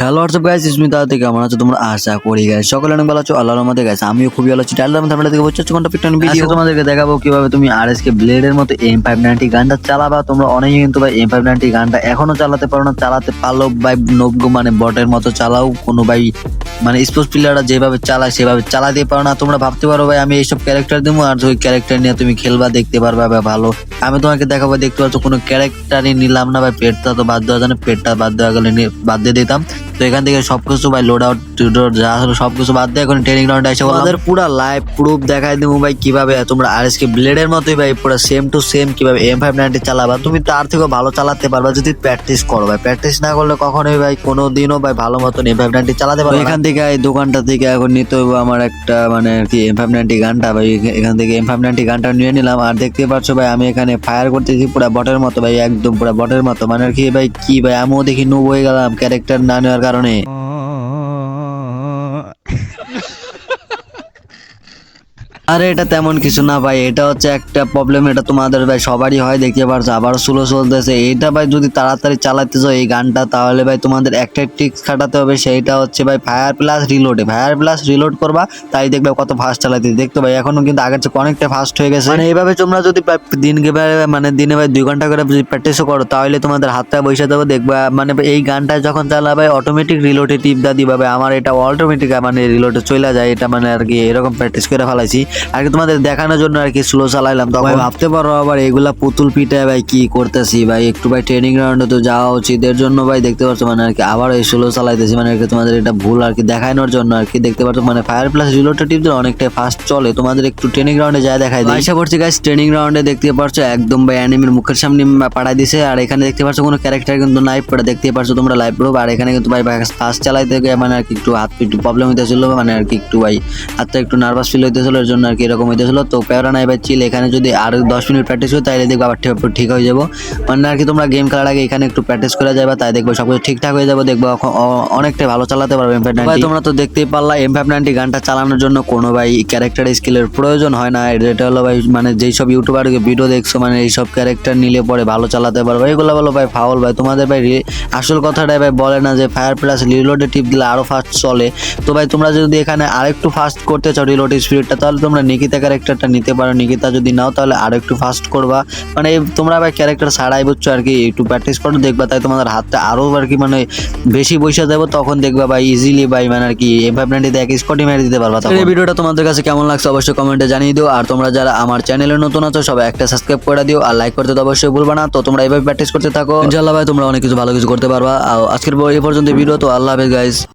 Hello WhatsApp guys Smita থেকে কেমন আছো? তোমরা আশা করি গাইস সকলে অনেক ভালো আছো। আল্লাহর রহমতে গাইস আমিও খুবই ভালো আছি। টাইলার মধ্যে আপনাদের বলছি কোনটা পিকটন ভিডিও তোমাদেরকে দেখাবো কীভাবে তুমি আরএসকে ব্লেডের মতো এম ফাইভ নাইনটি গানটা চালাবা। তোমরা অনেকে কিন্তু ভাই এম ফাইভ নাইনটি গানটা এখনও চালাতে পারো না। চালাতে পারল ভাই নব্য মানে বটের মতো চালাও। কোনো ভাই মানে স্পোর্টস প্লেয়াররা যেভাবে চালায়, সেভাবে চালাতে পারো না। তোমরা ভাবতে পারো ভাই, আমি এইসব ক্যারেক্টার দেবো আর ওই ক্যারেক্টার নিয়ে তুমি খেলবা, দেখতে পারবা বা ভালো। আমি তোমাকে দেখাবো, দেখতে পাচ্ছ কোনো ক্যারেক্টারই নিলাম না ভাই। পেটটা তো বাদ দেওয়া জানে পেটটা বাদ দেওয়া গেলে বাদ দিয়ে দিতাম। তো এখান থেকে সবকিছু ভাই লোড আউট যা হলো সবকিছু বাদ দিয়ে এখন ট্রেনিং গ্রাউন্ডে এসে আমাদের পুরো লাইভ প্রুফ দেখাই দেবো ভাই কীভাবে তোমরা আর এস কে ব্লেডের মতোই ভাই পুরো সেম টু সেম কীভাবে এম ফাইভ নাইনটি চালাবা। তুমি তার থেকেও ভালো চালাতে পারবা যদি প্র্যাকটিস করো ভাই। প্র্যাকটিস না করলে কখনোই ভাই কোনো দিনও ভাই ভালো মতন এম ফাইভ নাইনটি চালাতে পারবে এখান থেকে এই দোকানটা থেকে এখন নিতে হবে আমার একটা মানে কি এম ফাইভ নাইনটি গানটা ভাই এখান থেকে এম ফাইভ নাইনটি গানটা নিয়ে নিলাম। আর দেখতে পাচ্ছ ভাই আমি এখানে ফায়ার করতেছি পুরো বটের মতো ভাই একদম পুরো বটের মতো। মানে আর কি ভাই কি ভাই আমিও দেখি নুব হয়ে গেলাম ক্যারেক্টার না নেওয়ার কারণে আরে, এটা তেমন কিছু না ভাই, এটা হচ্ছে একটা প্রবলেম এটা তোমাদের ভাই সবারই হয়, দেখতে পারছ আবার স্লো চলতেছে। এটা ভাই যদি তাড়াতাড়ি চালাতেছো এই গানটা, তাহলে ভাই তোমাদের একটা ট্রিক্স খাটাতে হবে, সেইটা হচ্ছে ভাই ফায়ার প্লাস রিলোডে ফায়ার প্লাস রিলোড করবা, তাই দেখবে কত ফাস্ট চালাতে দেখতো ভাই, এখনও কিন্তু আগের চেয়ে অনেকটা ফাস্ট হয়ে গেছে। মানে এইভাবে তোমরা যদি দিনকে মানে দিনে ভাই দুই ঘণ্টা করে যদি প্র্যাকটিসও করো, তাহলে তোমাদের হাতটা বসে দেবো, দেখবা মানে এই গানটা যখন চালাবে অটোমেটিক রিলোডে টিপ দা দিবা আমার এটা অটোমেটিক মানে রিলোডে চলে যায়, এটা মানে আর কি এরকম প্র্যাকটিস করে ফেলাইছি। আর কি তোমাদের দেখানোর জন্য আর কি স্লো চালাইলাম। তখন ভাবতে পারো আবার এগুলা পুতুল পিঠে ভাই কি করতেছি ভাই একটু ভাই ট্রেনিং গ্রাউন্ডে তো যাওয়া উচিত। এর জন্য ভাই দেখতে পাচ্ছ মানে আর কি আবার এই স্লো চালাইতেছি মানে আর কি তোমাদের এটা ভুল আর কি দেখানোর জন্য আর কি। দেখতে পাচ্ছ মানে ফায়ার প্লাস রিলোডে টিপ দিলে অনেকটাই ফাস্ট চলে। তোমাদের একটু ট্রেনিং গ্রাউন্ডে যায় দেখাই দিই। আশা করছি গাইস ট্রেনিং গ্রাউন্ডে দেখতে পাচ্ছ একদম ভাই অ্যানিমের মুখের সামনে পাঠাই দিছে। আর এখানে দেখতে পাচ্ছ কোনো ক্যারেক্টার কিন্তু নাই পড়ে দেখতে পাচ্ছ তোমরা লাইভ প্রুফ আর এখানে কিন্তু ভাই ফার্স্ট চালাইতে গিয়ে মানে আর কি একটু হাত একটু প্রবলেম হইতেছিল মানে আর কি একটু ভাই হাতটা একটু নার্ভাস ফিল হইতেছিল এর জন্য আর কি, এরকম হইতেছিল। তো প্যারা নাই চিল এখানে যদি আর দশ মিনিট প্র্যাকটিস করি তাহলে দেখব আবার ঠিক- হয়ে যাব। মানে আর কি, তোমরা গেম খেলার আগে এখানে একটু প্র্যাকটিস করে যাবে, তাই দেখব সব কিছু ঠিকঠাক হয়ে যাবে, দেখব এখন অ- অনেকটাই ভালো চালাতে পারবে এম ফাইভ তোমরা তো দেখতেই পারলা এম ফাইভ নাইনটি গানটা চালানোর জন্য কোনো ভাই ক্যারেক্টার স্কিলের প্রয়োজন হয় না। এটা হলো ভাই মানে যেই সব ইউটিউবার ভিডিও দেখছ মানে এইসব ক্যারেক্টার নিলে পরে ভালো চালাতে পারবে। এগুলো বলো ভাই ফাউল ভাই, তোমাদের ভাই আসল কথাটাই ভাই বলে না যে ফায়ার প্লাস রিলোডে টিপ দিলে আরও ফাস্ট চলে। তো ভাই, তোমরা যদি এখানে আরেকটু ফাস্ট করতে চাও রিলোড স্পিডটা তাহলে তোমরা নিকিতা ক্যারেক্টারটা নিতে পারো। নিকিতা যদি নাও, তাহলে আরও একটু ফাস্ট করবা। মানে তোমরা ভাই ক্যারেক্টার ছাড়াই বুঝছ আর কি, একটু প্র্যাকটিস করো, দেখবা তাই তোমাদের হাতটা আরও আর কি মানে বেশি বসে দেবো তখন দেখবা ভাই ইজিলি ভাই মানে আর কি নাইনটি এক স্পটে মেরে দিতে পারবা এই ভিডিওটা তোমাদের কাছে কেমন লাগছে অবশ্যই কমেন্টে জানিয়ে দিও। আর তোমরা যারা আমার চ্যানেলে নতুন আছো, সবাই একটা সাবস্ক্রাইব করে দিও। আর লাইক করতে তো অবশ্যই ভুলবা না। তো তোমরা এইভাবে প্র্যাকটিস করতে থাকো। ইনশাআল্লাহ ভাই, তোমরা অনেক কিছু ভালো কিছু করতে পারবা। আর আজকের এই পর্যন্ত ভিডিও তো আল্লাহ হাফেজ গাইস